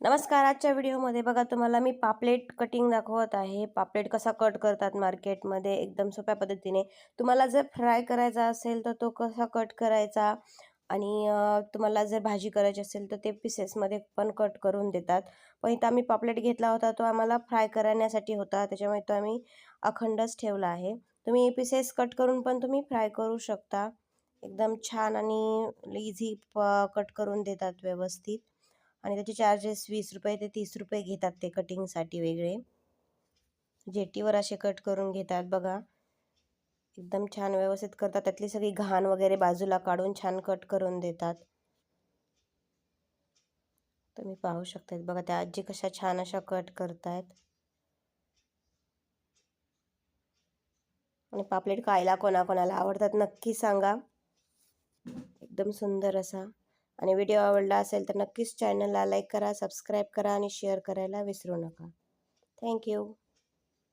नमस्कार आजच्या व्हिडिओमध्ये बघा तुम्हाला मी पापलेट कटिंग दाखवत आहे. पापलेट कसा कट करतात मार्केटमध्ये एकदम सोप्या पद्धतीने. तुम्हाला जर फ्राय करायचा असेल तर तो कसा कट करायचा? आणि तुम्हाला जर भाजी करायची असेल तर ते पीसेसमध्ये पण कट करून देतात. पण इथं आम्ही पापलेट घेतला होता तो आम्हाला फ्राय करण्यासाठी होता. त्याच्यामुळे तो आम्ही अखंडच ठेवला आहे. तुम्ही पीसेस कट करून पण तुम्ही फ्राय करू शकता. एकदम छान आणि इझी प कट करून देतात व्यवस्थित. आणि त्याचे चार्जेस वीस रुपये ते तीस रुपये घेतात ते कटिंगसाठी वेगळे. जेटीवर असे कट करून घेतात बघा. एकदम छान व्यवस्थित करतात. त्यातली सगळी घाण वगैरे बाजूला काढून छान कट करून देतात. तुम्ही पाहू शकतात बघा त्या आजी कशा छान अशा कट करतायत. आणि पापलेट खायला कोणाकोणाला आवडतात नक्की सांगा. एकदम सुंदर असा. आणि व्हिडिओ आवडला असेल तर नक्कीच चॅनलला लाईक करा सबस्क्राईब करा आणि शेअर करायला विसरू नका. थँक्यू